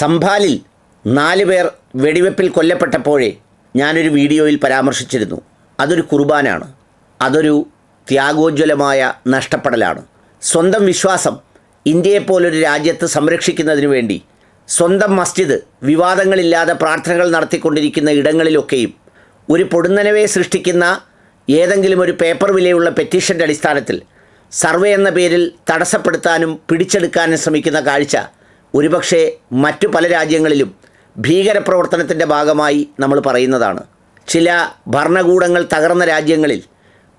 സംഭാലിൽ നാല് പേർ വെടിവെപ്പിൽ കൊല്ലപ്പെട്ടപ്പോഴേ ഞാനൊരു വീഡിയോയിൽ പരാമർശിച്ചിരുന്നു. അതൊരു കുർബാനാണ് അതൊരു ത്യാഗോജ്വലമായ നഷ്ടപ്പെടലാണ്. സ്വന്തം വിശ്വാസം ഇന്ത്യയെപ്പോലൊരു രാജ്യത്ത് സംരക്ഷിക്കുന്നതിനു വേണ്ടി സ്വന്തം മസ്ജിദ് വിവാദങ്ങളില്ലാതെ പ്രാർത്ഥനകൾ നടത്തിക്കൊണ്ടിരിക്കുന്ന ഇടങ്ങളിലൊക്കെയും ഒരു പൊടുന്നനവെ സൃഷ്ടിക്കുന്ന ഏതെങ്കിലും ഒരു പേപ്പർ വിലയുള്ള പെറ്റീഷന്റെ അടിസ്ഥാനത്തിൽ സർവേ എന്ന പേരിൽ തടസ്സപ്പെടുത്താനും പിടിച്ചെടുക്കാനും ശ്രമിക്കുന്ന കാഴ്ച ഒരുപക്ഷെ മറ്റു പല രാജ്യങ്ങളിലും ഭീകരപ്രവർത്തനത്തിന്റെ ഭാഗമായി നമ്മൾ പറയുന്നതാണ്. ചില ഭരണകൂടങ്ങൾ തകർന്ന രാജ്യങ്ങളിൽ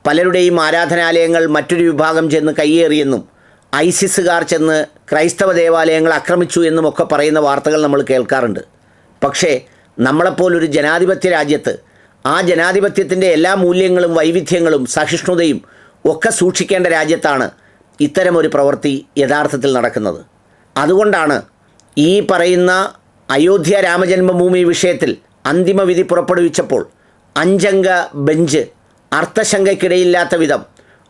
പലരുടെയും ആരാധനാലയങ്ങൾ മറ്റൊരു വിഭാഗം ചെന്ന് കയ്യേറിയെന്നും ഐസിസുകാർ ചെന്ന് ക്രൈസ്തവ ദേവാലയങ്ങൾ ആക്രമിച്ചു എന്നും ഒക്കെ പറയുന്ന വാർത്തകൾ നമ്മൾ കേൾക്കാറുണ്ട്. പക്ഷേ നമ്മളെപ്പോലൊരു ജനാധിപത്യ രാജ്യത്ത് ആ ജനാധിപത്യത്തിന്റെ എല്ലാ മൂല്യങ്ങളും വൈവിധ്യങ്ങളും സഹിഷ്ണുതയും ഒക്കെ സൂക്ഷിക്കേണ്ട രാജ്യത്താണ് ഇത്തരമൊരു പ്രവൃത്തി യഥാർത്ഥത്തിൽ നടക്കുന്നത്. അതുകൊണ്ടാണ് ഈ പറയുന്ന അയോധ്യ രാമജന്മഭൂമി വിഷയത്തിൽ അന്തിമവിധി പുറപ്പെടുവിച്ചപ്പോൾ അഞ്ചംഗ ബെഞ്ച് അർത്ഥശങ്കയ്ക്കിടയില്ലാത്ത വിധം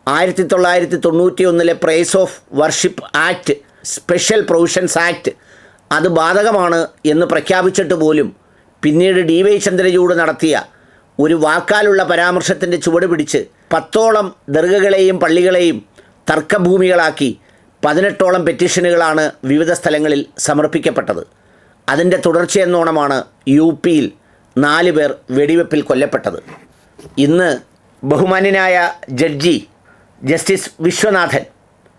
ആയിരത്തി തൊള്ളായിരത്തി തൊണ്ണൂറ്റി ഒന്നിലെ places of worship act special provisions act അത് ബാധകമാണ് എന്ന് പ്രഖ്യാപിച്ചിട്ട് പോലും പിന്നീട് ഡി വൈ ചന്ദ്രചൂഡ് നടത്തിയ ഒരു വാക്കാലുള്ള പരാമർശത്തിന്റെ ചുവട് പിടിച്ച് പത്തോളം ദർഗകളെയും പള്ളികളെയും തർക്കഭൂമികളാക്കി പതിനെട്ടോളം പെറ്റീഷനുകളാണ് വിവിധ സ്ഥലങ്ങളിൽ സമർപ്പിക്കപ്പെട്ടത്. അതിന്റെ തുടർച്ചയെന്നോണമാണ് യു പിയിൽ നാല് പേർ വെടിവെപ്പിൽ കൊല്ലപ്പെട്ടത്. ഇന്ന് ബഹുമാന്യനായ ജഡ്ജി ജസ്റ്റിസ് വിശ്വനാഥൻ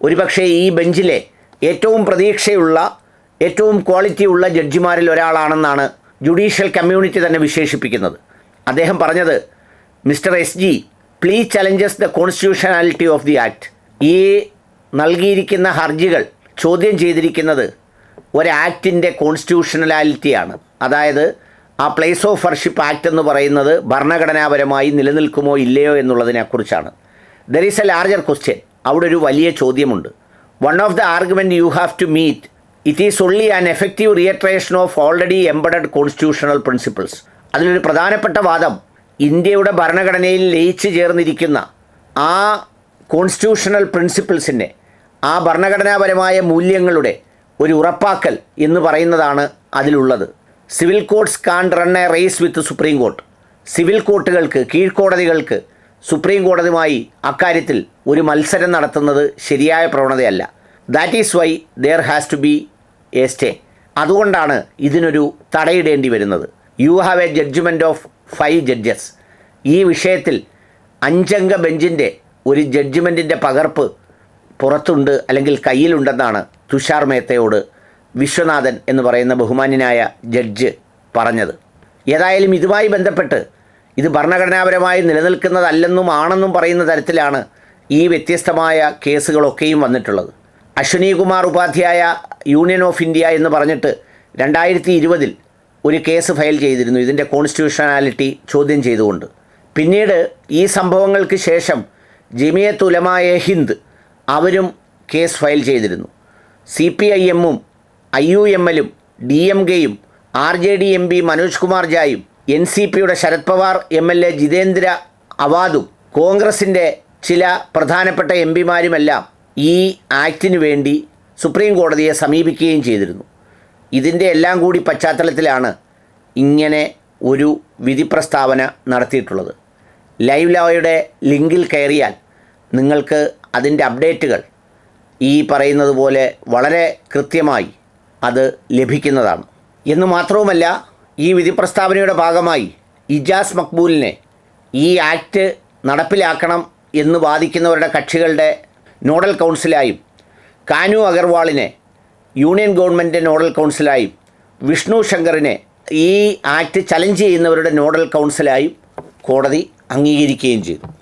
ഒരുപക്ഷെ ഈ ബെഞ്ചിലെ ഏറ്റവും പ്രതീക്ഷയുള്ള ഏറ്റവും ക്വാളിറ്റിയുള്ള ജഡ്ജിമാരിൽ ഒരാളാണെന്നാണ് ജുഡീഷ്യൽ കമ്മ്യൂണിറ്റി തന്നെ വിശേഷിപ്പിക്കുന്നത്. അദ്ദേഹം പറഞ്ഞത് mister S G pleas challenges the constitutionality of the act. ഈ നൽകിയിരിക്കുന്ന ഹർജികൾ ചോദ്യം ചെയ്തിരിക്കുന്നത് ഒരു കോൺസ്റ്റിറ്റ്യൂഷണലാലിറ്റിയാണ്. അതായത് ആ പ്ലേസ് ഓഫ് വർഷിപ്പ് ആക്ട് എന്ന് പറയുന്നത് ഭരണഘടനാപരമായി നിലനിൽക്കുമോ ഇല്ലയോ എന്നുള്ളതിനെക്കുറിച്ചാണ്. There is a larger question അവിടെ ഒരു വലിയ ചോദ്യമുണ്ട്. One of the argument you have to meet it is only an effective reiteration of already embedded constitutional principles അതിലൊരു പ്രധാനപ്പെട്ട വാദം ഇന്ത്യയുടെ ഭരണഘടനയിൽ ലയിച്ചു ചേർന്നിരിക്കുന്ന ആ കോൺസ്റ്റിറ്റ്യൂഷണൽ പ്രിൻസിപ്പിൾസിന്റെ ആ ഭരണഘടനാപരമായ മൂല്യങ്ങളുടെ ഒരു ഉറപ്പാക്കൽ എന്ന് പറയുന്നതാണ് അതിലുള്ളത്. Civil courts can run a race with supreme court civil കോർട്ടുകൾക്ക് കീഴ്ക്കോടതികൾക്ക് സുപ്രീം കോടതിയുമായി അക്കാര്യത്തിൽ ഒരു മത്സരം നടത്തുന്നത് ശരിയായ പ്രവണതയല്ല. That is why there has to be a stay അതുകൊണ്ടാണ് ഇതിനൊരു തടയിടേണ്ടി വരുന്നത്. You have a judgment of five judges ഈ വിഷയത്തിൽ അഞ്ചംഗ ബെഞ്ചിന്റെ ഒരു ജഡ്ജ്മെന്റിന്റെ പകർപ്പ് പുറത്തുണ്ട് അല്ലെങ്കിൽ കയ്യിലുണ്ടെന്നാണ് തുഷാർ മേത്തയോട് വിശ്വനാഥൻ എന്ന് പറയുന്ന ബഹുമാന്യനായ ജഡ്ജ് പറഞ്ഞത്. ഏതായാലും ഇതുമായി ബന്ധപ്പെട്ട് ഇത് ഭരണഘടനാപരമായി നിലനിൽക്കുന്നതല്ലെന്നും ആണെന്നും പറയുന്ന തരത്തിലാണ് ഈ വ്യത്യസ്തമായ കേസുകളൊക്കെയും വന്നിട്ടുള്ളത്. Ashwini Kumar Upadhyay union of India എന്ന് പറഞ്ഞിട്ട് രണ്ടായിരത്തി ഇരുപതിൽ ഒരു കേസ് ഫയൽ ചെയ്തിരുന്നു. ഇതിന്റെ കോൺസ്റ്റിറ്റ്യൂഷണാലിറ്റി ചോദ്യം ചെയ്തുകൊണ്ട്. പിന്നീട് ഈ സംഭവങ്ങൾക്ക് ശേഷം ജമിയത്ത് ഉലമായ ഹിന്ദ് അവരും കേസ് ഫയൽ ചെയ്തിരുന്നു. സി പി ഐ എമ്മും ഐ യു എം എല്ലും ഡി എം കെയും R J D M P Manoj Kumar ജായും N C പിയുടെ Sharad Pawar M L A Jitendra അവാദും കോൺഗ്രസിന്റെ ചില പ്രധാനപ്പെട്ട എം പിമാരുമെല്ലാം ഈ ആക്ടിനു വേണ്ടി സുപ്രീം കോടതിയെ സമീപിക്കുകയും ചെയ്തിരുന്നു. ഇതിന്റെ എല്ലാം കൂടി പശ്ചാത്തലത്തിലാണ് ഇങ്ങനെ ഒരു വിധി പ്രസ്താവന നടത്തിയിട്ടുള്ളത്. ലൈവ് ലോയുടെ ലിങ്കിൽ കയറിയാൽ നിങ്ങൾക്ക് അതിന്റെ അപ്ഡേറ്റുകൾ ഈ പറയുന്നത് പോലെ വളരെ കൃത്യമായി അത് ലഭിക്കുന്നതാണ്. എന്ന് മാത്രവുമല്ല ഈ വിധി പ്രസ്താവനയുടെ ഭാഗമായി ഇജാസ് മക്ബൂലിനെ ഈ ആക്ട് നടപ്പിലാക്കണം എന്ന് വാദിക്കുന്നവരുടെ കക്ഷികളുടെ നോഡൽ കൗൺസിലായും കാനു അഗർവാളിനെ യൂണിയൻ ഗവൺമെന്റ് നോഡൽ കൗൺസിലായും വിഷ്ണു ശങ്കറിനെ ഈ ആക്ട് ചലഞ്ച് ചെയ്യുന്നവരുടെ നോഡൽ കൗൺസിലായും കോടതി അംഗീകരിക്കുകയും ചെയ്തു.